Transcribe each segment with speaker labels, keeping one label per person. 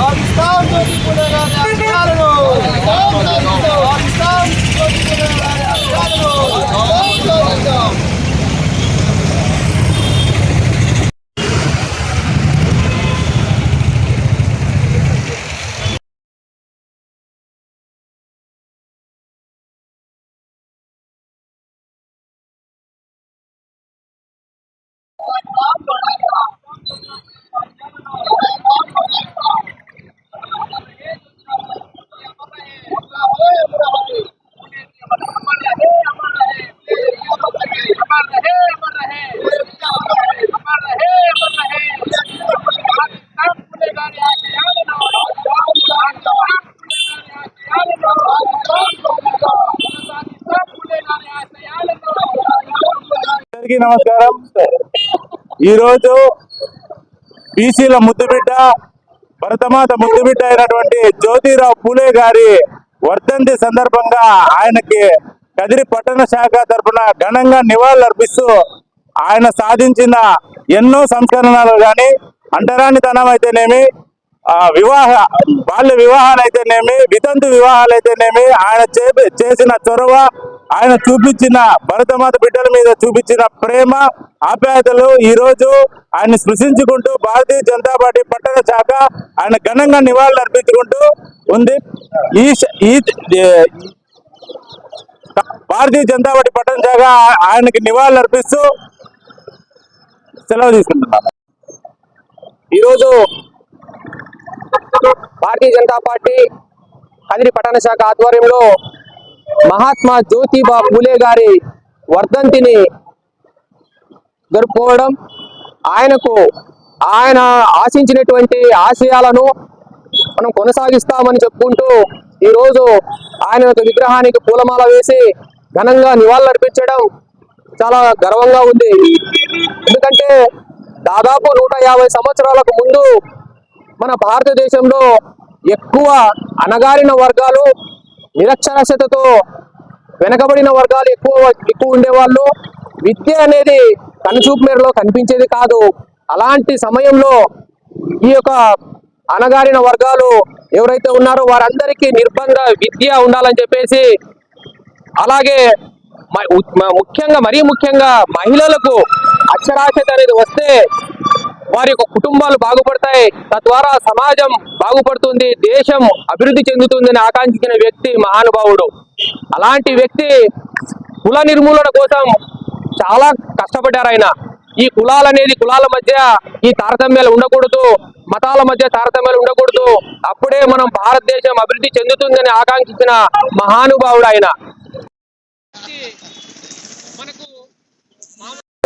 Speaker 1: పాకిస్తాన్ పాకిస్తాన్ అందరికీ నమస్కారం. ఈరోజు బీసీల ముద్దుబిడ్డ భరతమాత ముద్దుబిడ్డ అయినటువంటి జ్యోతిరావు పూలే గారి వర్ధంతి సందర్భంగా ఆయనకి కదిరి పట్టణ శాఖ తరఫున ఘనంగా నివాళులు అర్పిస్తూ ఆయన సాధించిన ఎన్నో సంస్కరణలు కానీ అంటరానితనం అయితేనేమి ఆ వివాహ బాల్య వివాహాలు అయితేనేమి వితంతు వివాహాలు అయితేనేమి ఆయన చేసిన చొరవ ఆయన చూపించిన భరతమాత బిడ్డల మీద చూపించిన ప్రేమ ఆప్యాయతలు ఈరోజు ఆయన స్పృశించుకుంటూ భారతీయ జనతా పార్టీ పట్టణ శాఖ ఆయన ఘనంగా నివాళులు అర్పించుకుంటూ ఉంది. ఈ భారతీయ జనతా పార్టీ పట్టణ శాఖ ఆయనకి నివాళులు అర్పిస్తూ సెలవు తీసుకుంటున్నాను
Speaker 2: ఈరోజు భారతీయ జనతా పార్టీ కదిరి పట్టణ శాఖ ఆధ్వర్యంలో మహాత్మా జ్యోతిబా పూలే గారి వర్ధంతిని జరుపుకోవడం ఆయనకు ఆయన ఆశించినటువంటి ఆశయాలను మనం కొనసాగిస్తామని చెప్పుకుంటూ ఈరోజు ఆయన యొక్క విగ్రహానికి పూలమాల వేసి ఘనంగా నివాళులర్పించడం చాలా గర్వంగా ఉంది. ఎందుకంటే దాదాపు నూట యాభై సంవత్సరాలకు ముందు మన భారతదేశంలో ఎక్కువ అణగారిన వర్గాలు నిరక్షరాస్యతతో వెనకబడిన వర్గాలు ఎక్కువ ఎక్కువ ఉండేవాళ్ళు. విద్య అనేది కనుచూపు మేరలో కనిపించేది కాదు. అలాంటి సమయంలో ఈ యొక్క అణగారిన వర్గాలు ఎవరైతే ఉన్నారో వారందరికీ నిర్బంధ విద్య ఉండాలని చెప్పేసి అలాగే మ- ముఖ్యంగా మరీ ముఖ్యంగా మహిళలకు అక్షరాస్యత అనేది వస్తే వారి యొక్క కుటుంబాలు బాగుపడతాయి. తద్వారా సమాజం బాగుపడుతుంది దేశం అభివృద్ధి చెందుతుందని ఆకాంక్షించిన వ్యక్తి మహానుభావుడు. అలాంటి వ్యక్తి కుల నిర్మూలన కోసం చాలా కష్టపడ్డారు ఆయన. ఈ కులాలనేది కులాల మధ్య ఈ తారతమ్యాలు ఉండకూడదు మతాల మధ్య తారతమ్యాలు ఉండకూడదు. అప్పుడే మనం భారతదేశం అభివృద్ధి చెందుతుందని ఆకాంక్షించిన మహానుభావుడు ఆయన.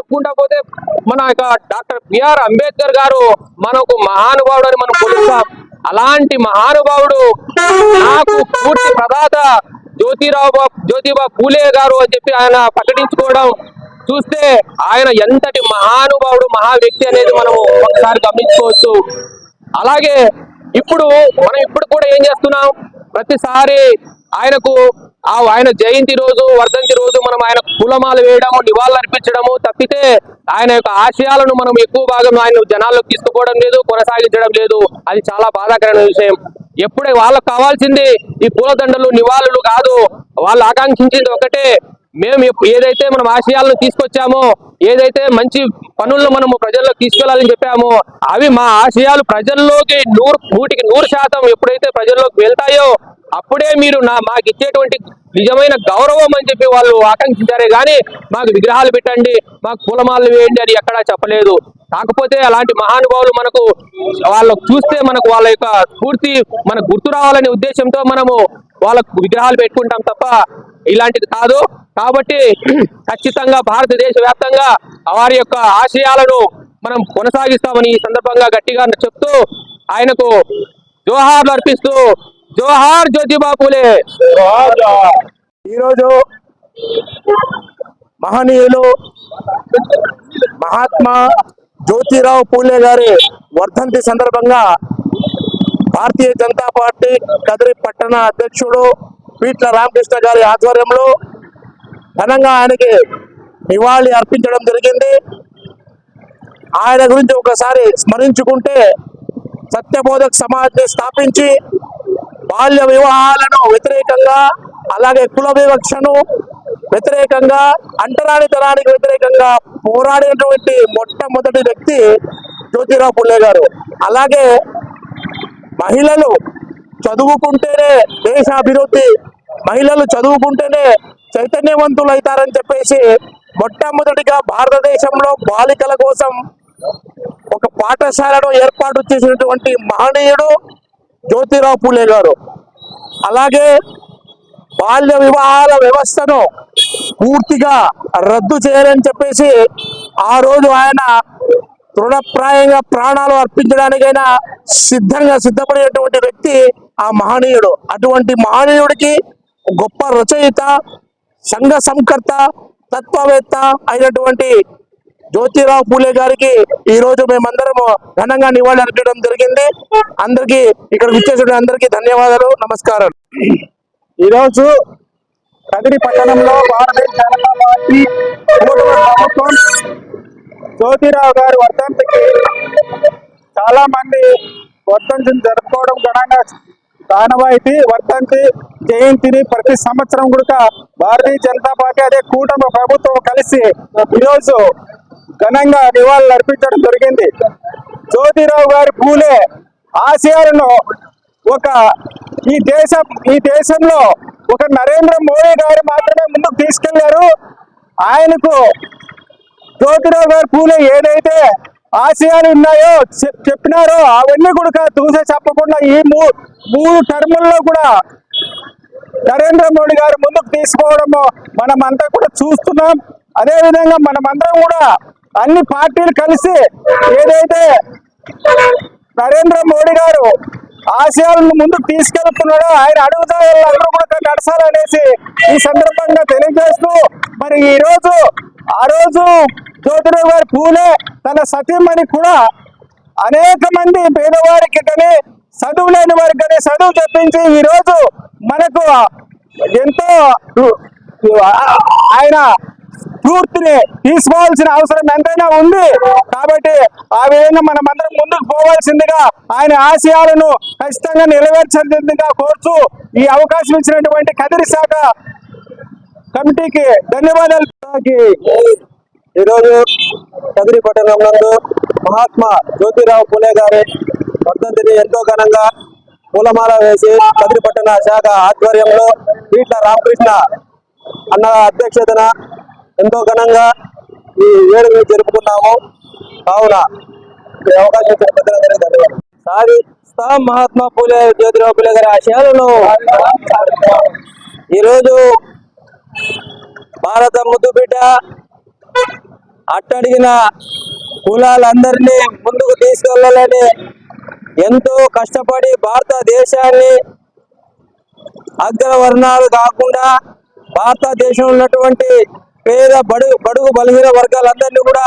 Speaker 2: చెప్పుకుంటా పోతే మన యొక్క డాక్టర్ బిఆర్ అంబేద్కర్ గారు మనకు మహానుభావుడు అని మనం కొలుస్తాం. అలాంటి మహానుభావుడు నాకు పూర్తి ప్రదాత జ్యోతిరావు జ్యోతిబా పూలే గారు అని చెప్పి ఆయన ప్రకటించుకోవడం చూస్తే ఆయన ఎంతటి మహానుభావుడు మహా వ్యక్తి అనేది మనం ఒకసారి గమనించుకోవచ్చు. అలాగే ఇప్పుడు మనం ఇప్పుడు కూడా ఏం చేస్తున్నాం? ప్రతిసారి ఆయనకు ఆ ఆయన జయంతి రోజు వర్ధంతి రోజు మనం ఆయన పూలమాలు వేయడము నివాళులు అర్పించడము తప్పితే ఆయన యొక్క ఆశయాలను మనం ఎక్కువ భాగం ఆయన జనాల్లోకి తీసుకుపోవడం లేదు కొనసాగించడం లేదు. అది చాలా బాధాకరమైన విషయం. ఎప్పుడే వాళ్ళకు కావాల్సింది ఈ పూలదండలు నివాళులు కాదు. వాళ్ళు ఆకాంక్షించింది ఒకటే. మేము ఏదైతే మనం ఆశయాలను తీసుకొచ్చామో ఏదైతే మంచి పనులను మనము ప్రజల్లోకి తీసుకెళ్ళాలని చెప్పామో అవి మా ఆశయాలు ప్రజల్లోకి నూరు నూటికి నూరు శాతం ఎప్పుడైతే ప్రజల్లోకి వెళ్తాయో అప్పుడే మీరు నా మాకు ఇచ్చేటువంటి నిజమైన గౌరవం అని చెప్పి వాళ్ళు ఆకాంక్షించారే కానీ మాకు విగ్రహాలు పెట్టండి మాకు పూలమాలలు వేయండి అని ఎక్కడా చెప్పలేదు. కాకపోతే అలాంటి మహానుభావులు మనకు వాళ్ళకు చూస్తే మనకు వాళ్ళ యొక్క స్ఫూర్తి మనకు గుర్తు రావాలనే ఉద్దేశంతో మనము వాళ్ళకు విగ్రహాలు పెట్టుకుంటాం తప్ప ఇలాంటిది కాదు. కాబట్టి ఖచ్చితంగా భారతదేశ వ్యాప్తంగా వారి యొక్క ఆశయాలను మనం కొనసాగిస్తామని ఈ సందర్భంగా గట్టిగా చెప్తూ ఆయనకు జోహార్లు అర్పిస్తూ జోహార్ జ్యోతిబా పూలే
Speaker 1: ఈరోజు మహనీయులు మహాత్మా జ్యోతిరావు పూలే గారి వర్ధంతి సందర్భంగా భారతీయ జనతా పార్టీ కదిరి పట్టణ అధ్యక్షుడు పీట్ల రామకృష్ణ గారి ఆధ్వర్యంలో ఘనంగా ఆయనకి నివాళి అర్పించడం జరిగింది. ఆయన గురించి ఒకసారి స్మరించుకుంటే సత్యబోధక్ సమాజ్ని స్థాపించి
Speaker 3: బాల్య వివాహాలను వ్యతిరేకంగా అలాగే కుల వివక్షను వ్యతిరేకంగా అంటరానితనానికి వ్యతిరేకంగా పోరాడినటువంటి మొట్టమొదటి వ్యక్తి జ్యోతిరావు పుల్లే గారు. అలాగే మహిళలు చదువుకుంటేనే దేశ అభివృద్ధి మహిళలు చదువుకుంటేనే చైతన్యవంతులు అవుతారని చెప్పేసి మొట్టమొదటిగా భారతదేశంలో బాలికల కోసం ఒక పాఠశాలను ఏర్పాటు చేసినటువంటి మహనీయుడు జ్యోతిరావు పూలే గారు. అలాగే బాల్య వివాహాల వ్యవస్థను పూర్తిగా రద్దు చేయాలని చెప్పేసి ఆ రోజు ఆయన దృఢప్రాయంగా ప్రాణాలు అర్పించడానికైనా సిద్ధంగా సిద్ధపడినటువంటి వ్యక్తి ఆ మహనీయుడు. అటువంటి మహనీయుడికి గొప్ప రచయిత సంఘ సంకర్త తత్వవేత్త అయినటువంటి జ్యోతిరావు పూలే గారికి ఈ రోజు మేమందరము ఘనంగా నివాళి అర్పించడం జరిగింది. అందరికీ ఇక్కడ విచ్చేసిన అందరికీ ధన్యవాదాలు నమస్కారం ఈరోజు కదిరి పట్టణంలో భారతీయ జనతా పార్టీ ప్రభుత్వం జ్యోతిరావు గారి వర్ధంతికి చాలా మంది వర్ధంతిని జరుపుకోవడం ఘనంగా ఆనవాయితీ వర్ధంతి జయంతిని ప్రతి సంవత్సరం కూడా భారతీయ జనతా పార్టీ అదే కూటమి ప్రభుత్వం కలిసి ఈరోజు ఘనంగా నివాళులు అర్పించడం జరిగింది. జ్యోతిరావు గారి పూలే ఆశయాలను ఒక ఈ దేశం ఈ దేశంలో ఒక నరేంద్ర మోడీ గారు మాత్రమే ముందుకు తీసుకెళ్ళారు. ఆయనకు జ్యోతిరావు గారి పూలే ఏదైతే ఆశయాలు ఉన్నాయో చెప్- చెప్పినారో అవన్నీ కూడా దూసే చెప్పకుండా ఈ మూ- మూడు టర్ముల్లో కూడా నరేంద్ర మోడీ గారు ముందుకు తీసుకోవడము మనమంతా కూడా చూస్తున్నాం. అదే విధంగా మనమందరం కూడా అన్ని పార్టీలు కలిసి ఏదైతే నరేంద్ర మోడీ గారు ఆశయాలను ముందుకు తీసుకెళ్తున్నాడో ఆయన అడుగుతా వాళ్ళందరూ కూడా నడసాలనేసి ఈ సందర్భంగా తెలియజేస్తూ మరి ఈ రోజు ఆ రోజు జ్యోతిరావు గారి పూలే తన సతీమణి కూడా అనేక మంది పేదవారికి కానీ చదువు లేని వారికి కానీ చదువు చెప్పించి ఈరోజు మనకు ఎంతో ఆయన స్ఫూర్తిని తీసుకోవాల్సిన అవసరం ఎంతైనా ఉంది. కాబట్టి ఆ విధంగా మనం అందరం ముందుకు పోవాల్సిందిగా ఆయన ఆశయాలను ఖచ్చితంగా నెరవేర్చాల్సిందిగా కోరుతూ ఈ అవకాశం ఇచ్చినటువంటి కదిరి శాఖ కమిటీకి ధన్యవాదాలు ఈరోజు కదిరి పట్టణం నందు మహాత్మా జ్యోతిరావు పూలే గారి వర్ధంతిని ఎంతో ఘనంగా పూలమాల వేసి కదిరి పట్టణ శాఖ ఆధ్వర్యంలో పీట్ల రామకృష్ణ అన్న అధ్యక్షతన ఎంతో ఘనంగా ఈ వేడుకలు జరుపుకున్నాము. కావున అవకాశం ఇచ్చిన పెద్దలందరికీ ధన్యవాదాలు. సాధిస్తా మహాత్మా పూలే జ్యోతిరావు పూలే గారి ఆశయాలను ఈరోజు భారత ముద్దు బిడ్డ అట్టడిగిన కులాలందరినీ ముందుకు తీసుకెళ్ళాలని ఎంతో కష్టపడి భారతదేశాన్ని అగ్రవర్ణాలు కాకుండా భారతదేశంలో ఉన్నటువంటి పేద బడుగు బడుగు బలహీన వర్గాలందరినీ కూడా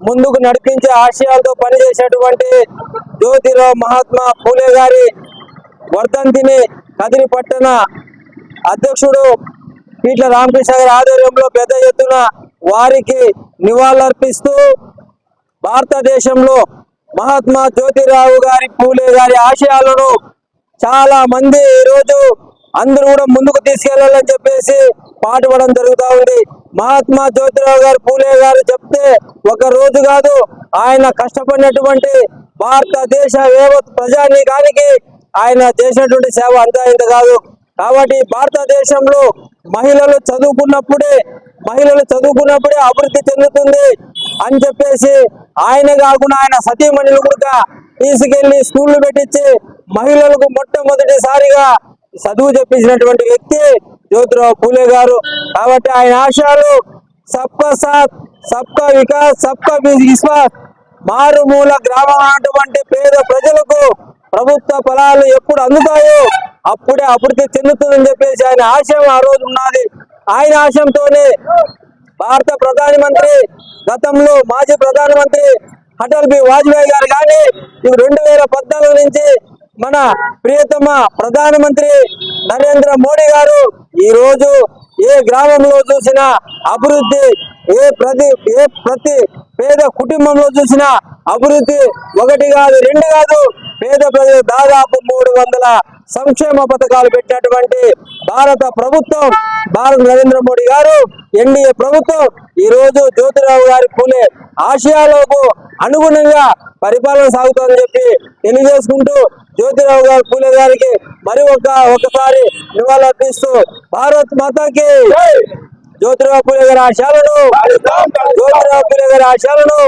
Speaker 3: ముందుకు నడిపించే ఆశయాలతో పనిచేసేటువంటి జ్యోతిరావు మహాత్మా పూలే గారి వర్ధంతిని కదిరి పట్టణ అధ్యక్షుడు పీట్ల రామకృష్ణ గారి ఆధ్వర్యంలో పెద్ద ఎత్తున వారికి నివాళులర్పిస్తూ భారతదేశంలో మహాత్మా జ్యోతిరావు గారి పూలే గారి ఆశయాలను చాలా మంది ఈరోజు అందరూ కూడా ముందుకు తీసుకెళ్ళాలని చెప్పేసి పాటుపడడం జరుగుతూ ఉంది. మహాత్మా జ్యోతిరావు గారు పూలే గారు చెప్తే ఒక రోజు కాదు ఆయన కష్టపడినటువంటి భారతదేశ ప్రజానీకానికి ఆయన చేసినటువంటి సేవ అంతా ఇంత కాదు. కాబట్టి భారతదేశంలో మహిళలు చదువుకున్నప్పుడే మహిళలు చదువుకున్నప్పుడే అభివృద్ధి చెందుతుంది అని చెప్పేసి ఆయన కాకుండా ఆయన సతీమణులు కూడా తీసుకెళ్ళి స్కూళ్ళు పెట్టించి మహిళలకు మొట్టమొదటిసారిగా చదువు చెప్పించినటువంటి వ్యక్తి జ్యోతిరావు పూలే గారు. కాబట్టి ఆయన ఆశయాలు సబ్కా సాత్ సబ్కా వికాస్ సబ్కా విశ్వాస్ మారుమూల గ్రామం అటువంటి పేద ప్రజలకు ప్రభుత్వ ఫలాలు ఎప్పుడు అందుతాయో అప్పుడే అభివృద్ధి చెందుతుందని చెప్పేసి ఆయన ఆశయం ఆ రోజు ఉన్నది. ఆయన ఆశయంతోనే భారత ప్రధాని మంత్రి గతంలో మాజీ ప్రధానమంత్రి అటల్ బి వాజ్పేయి గారు కానీ ఇవి రెండు వేల పద్నాలుగు నుంచి మన ప్రియతమ ప్రధానమంత్రి నరేంద్ర మోడీ గారు ఈ రోజు ఏ గ్రామంలో చూసినా అభివృద్ధి ఏ ప్రతి ఏ ప్రతి పేద కుటుంబంలో చూసినా అభివృద్ధి ఒకటి కాదు రెండు కాదు. పేద ప్రజలు దాదాపు మూడు వందల సంక్షేమ పథకాలు పెట్టినటువంటి భారత ప్రభుత్వం భారత నరేంద్ర మోడీ గారు ఎన్డీఏ ప్రభుత్వం ఈ రోజు జ్యోతిరావు గారి పూలే ఆశయాలకు అనుగుణంగా పరిపాలన సాగుతుందని చెప్పి తెలియజేసుకుంటూ జ్యోతిరావు గారి పూలే గారికి మరి ఒక ఒకసారి నివాళులర్పిస్తూ భారత్ మాతాకి జ్యోతిరావు పూలే గారి ఆశయాలను జ్యోతిరావు పూలే గారి ఆశయాలను